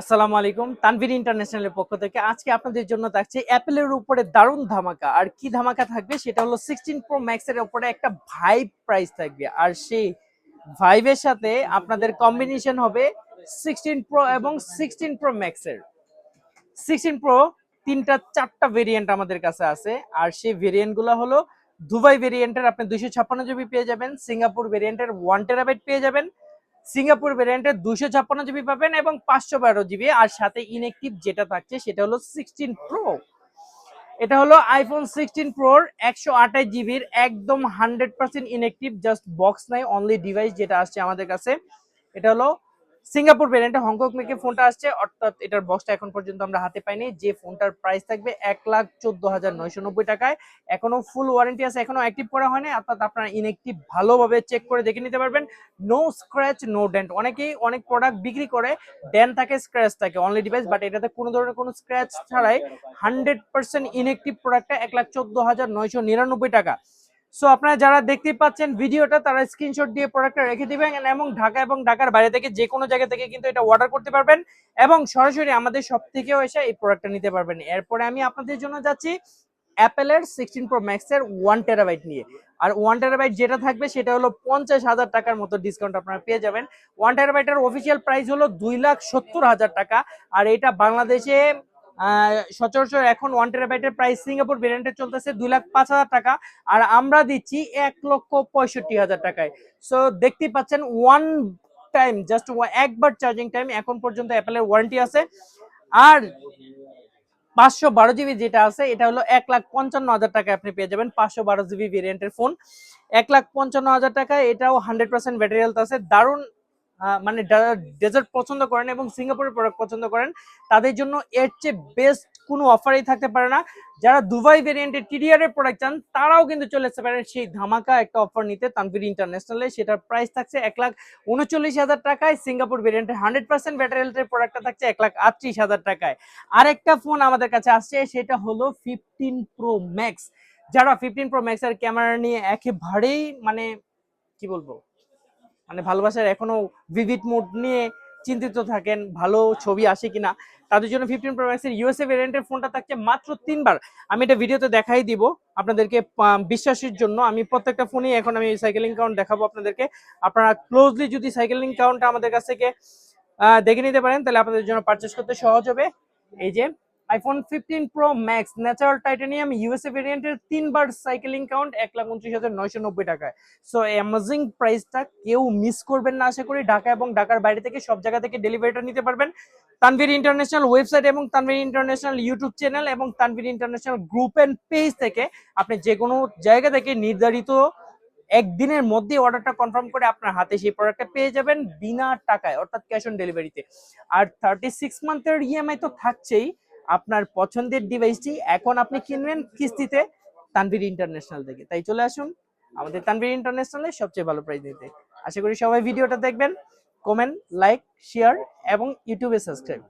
আসসালামু আলাইকুম, তানভীর ইন্টারন্যাশনালের পক্ষ থেকে। আজকে আপনাদের জন্য থাকছে অ্যাপেলের উপরে দারুণ ধামাকা। আর কি ধামাকা থাকবে সেটা হলো সিক্সটিন প্রো ম্যাক্স এর উপরে একটা ভাইব প্রাইস থাকবে। আর সেই ভাইবের সাথে আপনাদের কম্বিনেশন হবে সিক্সটিন প্রো এবং সিক্সটিন প্রো ম্যাক্স এর সিক্সটিন প্রো তিনটা, চারটা ভেরিয়েন্ট আমাদের কাছে আছে। আর সেই ভেরিয়েন্টগুলো হলো দুবাই ভেরিয়েন্টের আপনি দুইশো ছাপ্পান্ন জিবি পেয়ে যাবেন, সিঙ্গাপুর ভেরিয়েন্টের ওয়ান টেরাবাইট পেয়ে যাবেন সিঙ্গাপুর ভ্যারিয়েন্টে দুশো ছাপ্পান্ন জিবি পাবেন এবং পাঁচশো বারো জিবি, আর সাথে ইনএক্টিভ যেটা থাকছে সেটা হলো সিক্সটিন প্রো এটা হলো আইফোন সিক্সটিন প্রোর একশো আঠাশ জিবির একদম hundred percent inactive just box নাই অনলি ডিভাইস যেটা আসছে আমাদের কাছে। এটা হলো সিঙ্গাপুর ভ্যারিয়েন্টে হংকং থেকে ফোনটা আসছে। অর্থাৎ এটার বক্সটা এখন পর্যন্ত আমরা হাতে পাইনি। যে ফোনটার প্রাইস থাকবে এক লাখ চোদ্দ হাজার নয়শো নব্বই টাকায়। এখনও ফুল ওয়ারেন্টি আছে, এখনও অ্যাক্টিভ করা হয়নি। অর্থাৎ আপনারা ইনএক্টিভ ভালোভাবে চেক করে দেখে নিতে পারবেন। নো স্ক্র্যাচ নো ডেন্ট অনেকেই অনেক প্রোডাক্ট বিক্রি করে ডেন থাকে স্ক্র্যাচ থাকে অনলি ডিভাইস বাট এটাতে কোনো ধরনের কোনো স্ক্র্যাচ ছাড়াই হান্ড্রেড পার্সেন্ট ইনএক্টিভ প্রোডাক্টটা এক লাখ চোদ্দ হাজার নয়শো নিরানব্বই টাকা। সো আপনারা যারা দেখতে পাচ্ছেন ভিডিওটা, তারা স্ক্রিনশট দিয়ে প্রোডাক্টটা রেখে দিবেন এবং ঢাকা এবং ঢাকার বাইরে থেকে যে কোনো জায়গা থেকে কিন্তু এটা অর্ডার করতে পারবেন এবং সরাসরি আমাদের সব থেকেও এসে এই প্রোডাক্টটা নিতে পারবেন। এরপরে আমি আপনাদের জন্য যাচ্ছি অ্যাপেলের সিক্সটিন প্রো ম্যাক্স এর ওয়ান টেরাবাইট নিয়ে। আর ওয়ান টেরাবাইট যেটা থাকবে, সেটা হলো পঞ্চাশ হাজার টাকার মতো ডিসকাউন্ট আপনারা পেয়ে যাবেন। ওয়ান টেরাবাইটের অফিসিয়াল প্রাইস হলো দুই লাখ সত্তর হাজার টাকা। আর এটা বাংলাদেশে সচরাচর এখন ওয়ান টেরাবাইটের প্রাইস সিঙ্গাপুর ভেরিয়েন্টে চলতেছে দুই লাখ পাঁচ হাজার টাকা। আর আমরা দিচ্ছি এক লক্ষ পঁয়ষট্টি হাজার টাকায়। সো দেখতেই পাচ্ছেন ওয়ান টাইম জাস্ট একবার চার্জিং টাইম এখন পর্যন্ত অ্যাপেলের ওয়ারেন্টি আছে। আর পাঁচশো বারো জিবি যেটা আছে, এটা হলো এক লাখ পঞ্চান্ন হাজার টাকায় আপনি পেয়ে যাবেন পাঁচশো বারো জিবি ভেরিয়েন্টের ফোন এক লাখ পঞ্চান্ন হাজার টাকায় এটাও হান্ড্রেড পার্সেন্ট ব্যাটারি হেলথ আছে। দারুণ মানে ডেজার্ট পছন্দ করেন এবং সিঙ্গাপুরের প্রোডাক্ট পছন্দ করেন, তাদের জন্য এর চেয়ে বেস্ট কোনো অফারই থাকতে পারে না। যারা দুবাই ভেরিয়েন্টের টিডিআর এর প্রোডাক্ট চান, তারাও কিন্তু চলে আসতে পারেন। সেই ধামাকা একটা অফার নিতে তানভীর ইন্টারন্যাশনালে সেটার প্রাইস থাকছে এক লাখ উনচল্লিশ হাজার টাকায়। সিঙ্গাপুর ভেরিয়েন্টের হান্ড্রেড পার্সেন্ট ব্যাটারি হেলথের প্রোডাক্টটা থাকছে এক লাখ আটত্রিশ হাজার টাকায়। আরেকটা ফোন আমাদের কাছে আসছে, সেটা হলো ফিফটিন প্রো ম্যাক্স যারা ফিফটিন প্রো ম্যাক্স এর ক্যামেরা নিয়ে একেবারেই মানে কি বলব? মানে ভালোবাসার এখনও ভিভিড মুড নিয়ে চিন্তিত থাকেন, ভালো ছবি আসে কিনা, তাদের জন্য ফিফটিন প্রো ম্যাক্সের ইউএসএ ভেরিয়েন্টের ফোনটা থাকছে মাত্র তিনবার। আমি এটা ভিডিওতে দেখাই দিব আপনাদেরকে বিশ্বাসের জন্য। আমি প্রত্যেকটা ফোনেই এখন আমি সাইকেলিং কাউন্ট দেখাবো আপনাদেরকে। আপনারা ক্লোজলি যদি সাইকেলিং কাউন্টটা আমাদের কাছ থেকে দেখে নিতে পারেন, তাহলে আপনাদের জন্য পারচেস করতে সহজ হবে। এই যে iPhone fifteen pro max natural titanium USA ভেরিয়েন্টের তিনবার সাইকেলিং কাউন্ট এক লাখ উনত্রিশ হাজার নয়শো নব্বই টাকায়। সো অ্যামাজিং প্রাইসটা কেউ মিস করবেন না আশা করি। ঢাকা এবং ঢাকার বাইরে থেকে সব জায়গা থেকে ডেলিভারিটা নিতে পারবেন। তানভীর ইন্টারন্যাশনাল ওয়েবসাইট এবং তানভীর ইন্টারন্যাশনাল ইউটিউব চ্যানেল এবং Tanvir international group and page থেকে আপনি যে কোনো জায়গা থেকে নির্ধারিত একদিনের মধ্যে অর্ডারটা কনফার্ম করে আপনার হাতে সেই প্রোডাক্টটা পেয়ে যাবেন বিনা টাকায়, অর্থাৎ ক্যাশ অন ডেলিভারিতে আর থার্টি সিক্স মান্থের ইএমআই তো থাকছেই। আপনার পছন্দের ডিভাইসটি এখন আপনি কিনবেন কিস্তিতে তানভীর ইন্টারন্যাশনাল থেকে। তাই চলে আসুন আমাদের তানভীর ইন্টারন্যাশনালে সবচেয়ে ভালো প্রাইস দিতে আশা করি সবাই ভিডিওটা দেখবেন কমেন্ট লাইক শেয়ার এবং ইউটিউবে সাবস্ক্রাইব